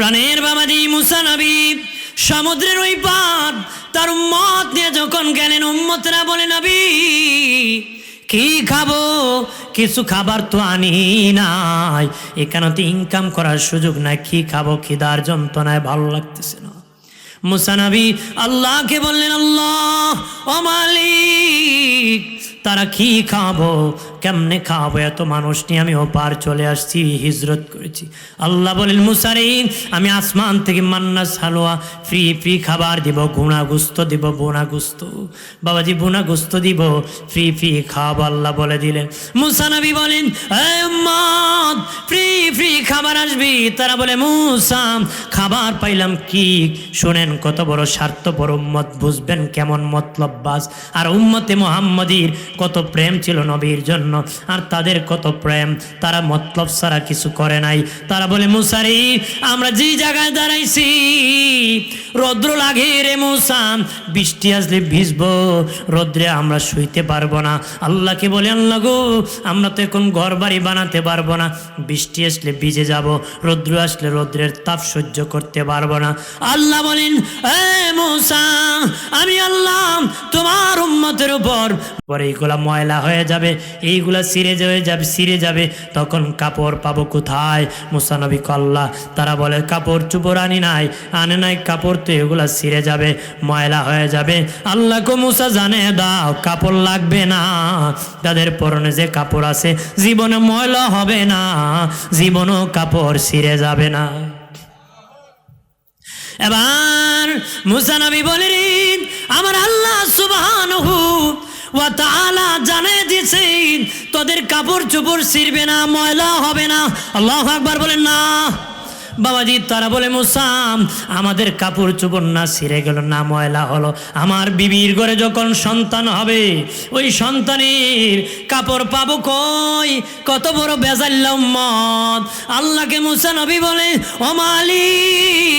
প্রাণের বাবাজি মুসা নবী, সমুদ্রের ওই পার তার উম্মত নিয়ে যখন গেলেন, উম্মতরা বলে, নবী, কি খাব? কিছু খাবার তো আনি নাই। এখানে তো ইনকাম করার সুযোগ নাই। কি খাব? খিদার যন্ত্রণায় ভালো লাগতেছে না। মুসানবী আল্লাহকে বললেন, আল্লাহ, ও মালিক তারা কি খাব? কেমনে খাব? এত মানুষ নিয়ে আমি ওপার চলে আসছি, হিজরত করেছি। আল্লাহ বলেন, মুসারিন, আমি আসমান থেকে মান্নাস হালুয়া ফ্রি ফ্রি খাবার দিব গুণা গুস্ত দিব বোনা গুস্ত বাবাজি বোনা গুস্ত দিব, ফ্রি ফ্রি খাওয়াবো, আল্লাহ বলে দিলেন। মুসানবী বলেন ফ্রি ফ্রি খাবার আসবি? তারা বলে মুসাম খাবার পাইলাম কি? শোনেন, কত বড় স্বার্থপর উম্মত, বুঝবেন কেমন মতলব বাস। আর উম্মতে মোহাম্মদীর কত প্রেম ছিল নবীর জন্য, আর তাদের কত প্রেম, তারা মতলব ছাড়া কিছু করে নাই। তারা বলে, মুসারি, আমরা যে জায়গায় দাঁড়াইছি, রৌদ্র লাগে রে মুসাম বৃষ্টি আসলে ভিজবো, রৌদ্রে আমরা শুইতে পারব না। আল্লাহকে বলে, আল্লাহ গো, আমরা তো এখন ঘর বাড়ি বানাতে পারব না, বৃষ্টি আসলে ভিজে যাব, রৌদ্র আসলে রৌদ্রের তাপ সহ্য করতে পারব না। আল্লাহ বলেন, এ মুসা আমি আল্লাহ তোমার উম্মতের উপর। পরে এইগুলা ময়লা হয়ে যাবে, এইগুলা সিরে হয়ে যাবে সিরে যাবে, তখন কাপড় পাবো কোথায়? মুসানবী কল্লা, তারা বলে, কাপড় চুপড় আনি নাই, আনে নাই কাপড় তো এগুলা সিরে যাবে, ময়লা হয়ে যাবে। আল্লাহকে মুসা, জানে দাও, কাপড় লাগবে না। তাদের পরনে যে কাপড় আছে, জীবনে ময়লা হবে না, জীবনও কাপড় সিরে যাবে না। এবার মুসানবী বলেন আমার আল্লাহ সুবহানাহু ওয়া তাআলা জানিয়ে দিয়েছেন, তোদের কাপড় চোপড় ছিঁড়বে না, ময়লা হবে না। আল্লাহু আকবার বলেন, না। বাবাজি তারা বলে, মুসাম, আমাদের কাপড় চোপড় না ছিঁড়ে গেল, না ময়লা হলো। আমার বিবির ঘরে যখন সন্তান হবে, ওই সন্তানের কাপড় পাবো কই? কত বড় বেজাল্লা উম্মত। আল্লাহকে মুসা নবী বলে, ও মালিক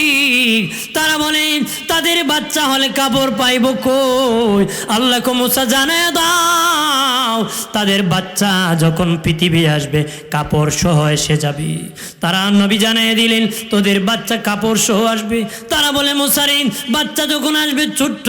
তারা বলে, তাদের বাচ্চা হলে কাপড় পাইব কই? আল্লাহকে মুসা জানায় দাও, তাদের বাচ্চা যখন পৃথিবী আসবে, কাপড় সহ এসে যাবে। তারা নবী জানিয়ে দিলেন, তোদের বাচ্চা কাপড় সহ আসবে। তারা বলে মুসারিন বাচ্চা যখন আসবে ছোট্ট,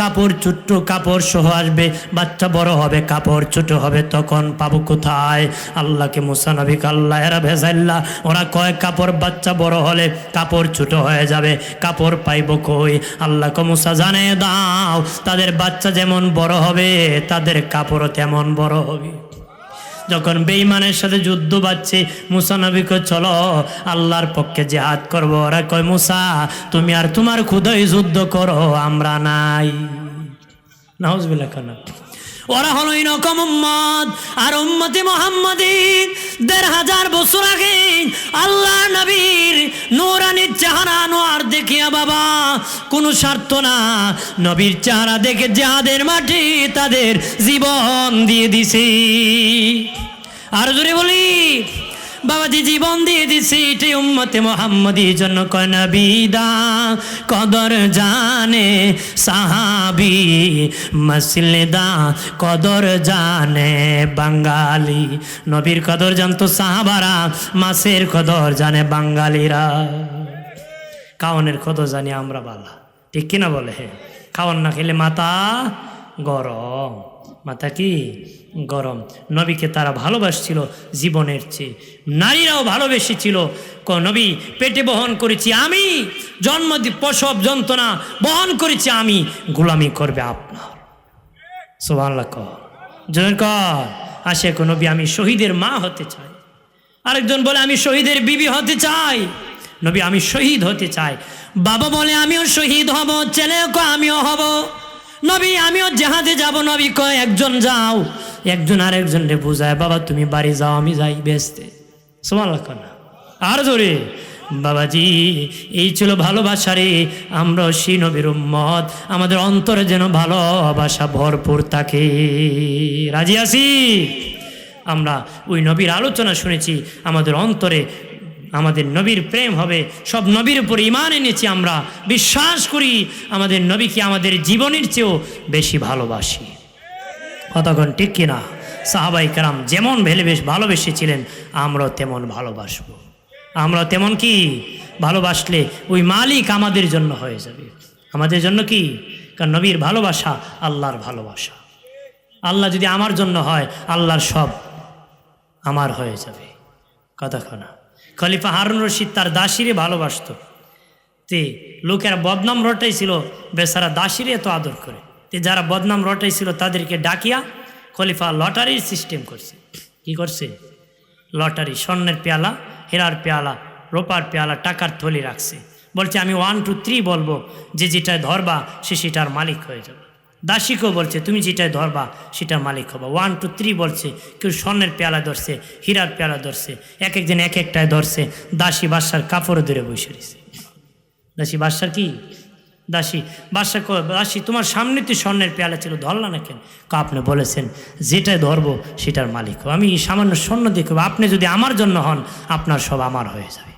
কাপড় ছোট্ট কাপড় সহ আসবে। বাচ্চা বড় হবে, কাপড় ছোট হবে, তখন পাবো কোথায়? আল্লাহকে মুসানবী আল্লাহ এরা ভেজাল্লা ওরা কয় কাপড় বাচ্চা বড় হলে কাপড় ছোট হয়ে যাবে। কাপড় পাইব কই? আল্লাহকে মুসা জানে দাও, তাদের বাচ্চা যেমন বড় হবে, তাদের কাপড়ও তেমন বড় হবে। যখন বেইমানের সাথে যুদ্ধ বাজছে মুসা নবীকে চলো, আল্লাহর পক্ষে জেহাদ করব। ওরা কয়, মুসা, তুমি আর তোমার খুদই যুদ্ধ করো, আমরা নাই। নাউজবিল্লাহ কেন ওরা হলো এরকম উম্মত, আর উম্মতি মোহাম্মদিন, দেড় হাজার বছর আগে আল্লাহ নবীর নূরানির চেহারা নোয়ার দেখিয়া বাবা, কোনো স্বার্থ না। নবীর চেহারা দেখে যাদের মাটি তাদের জীবন দিয়ে দিছি। আর জোরে বলি বাবাজি জীবন দিয়ে দিছি এটি উম্মতে মোহাম্মদি জন্য কনবিদা কদর জানে সাহাবি, মসলেদা কদর জানে বাঙালি। নবীর কদর জানতো সাহাবারা, মাসের কদর জানে বাঙালিরা। কাউনের কদর জানি আমরা বালা। ঠিক কিনা বলে? খাওয়ান না খেলে মাথা গরম। মাথা কি? গরম। নবীকে তারা ভালোবাসছিল জীবনের চেয়ে। নারীরাও ভালোবেসেছিল। ক, নবী, পেটে বহন করেছি আমি। জন্ম প্রসব যন্ত্রণা বহন করেছি আমি। গোলামি করবে আপনার। সোভাল্লা কর কর আসে কো নবী, আমি শহীদের মা হতে চাই। আরেকজন বলে, আমি শহীদের বিবি হতে চাই। নবী, আমি শহীদ হতে চাই। বাবা বলে, আমিও শহীদ হব ছেলে আমিও হব। নবী, আমিও জাহাজে যাব, নবী কয়, একজন যাও। একজন আরেকজনকে বুঝায়, বাবা, তুমি বাড়ি যাও, আমি যাই বেসতে সমান না। আর জোরে, বাবাজি, এই ছিল ভালোবাসারে আমরা সেই নবীর উম্মত। আমাদের অন্তরে যেন ভালোবাসা ভরপুর থাকে। রাজি আছি? আমরা ওই নবীর আলোচনা শুনেছি, আমাদের অন্তরে আমাদের নবীর প্রেম হবে। সব নবীর উপর ইমান এনেছি আমরা। বিশ্বাস করি আমাদের নবীকে আমাদের জীবনের চেয়েও বেশি ভালোবাসি। কতক্ষণ ঠিক কিনা? সাহাবাই কারাম যেমন ভেলে বেশ ভালোবেসেছিলেন, আমরাও তেমন ভালোবাসবো। আমরা তেমন কি? ভালোবাসলে ওই মালিক আমাদের জন্য হয়ে যাবে। আমাদের জন্য কি? কারণ নবীর ভালোবাসা আল্লাহর ভালোবাসা। আল্লাহ যদি আমার জন্য হয়, আল্লাহর সব আমার হয়ে যাবে। কথা খনা খলিফা হারুন রশিদ তার দাসিরে ভালোবাসতো। তে লোকেরা বদনাম রটাইছিল, বেচারা দাসিরে এত আদর করে। তে যারা বদনাম রটাইছিল, তাদেরকে ডাকিয়া খলিফা লটারির সিস্টেম করছে। কি করছে? লটারি, স্বর্ণের পেয়ালা, হেরার পেয়ালা, রোপার পেয়ালা, টাকার থলি রাখছে। বলছে, আমি ওয়ান টু থ্রি বলব, যে যেটা ধরবা, সে সেটার মালিক হয়ে যাবে। দাসীকেও বলছে, তুমি যেটায় ধরবা সেটার মালিক হবা। ওয়ান টু থ্রি বলছে, কেউ স্বর্ণের পেয়ালা ধরছে, হীরার পেয়ালা ধরছে এক একদিন এক একটায় ধরছে, দাসী বাসার কাপড় ধরে বসে রয়েছে। দাসী বাদশার কি? দাসী বাদশা দাসী, তোমার সামনে তো স্বর্ণের পেয়ালা ছিল, ধরলা না কেন? কা, আপনি বলেছেন, যেটাই ধরবো, সেটার মালিক। আমি সামান্য স্বর্ণ দেখব আপনি যদি আমার জন্য হন, আপনার সব আমার হয়ে যাবে।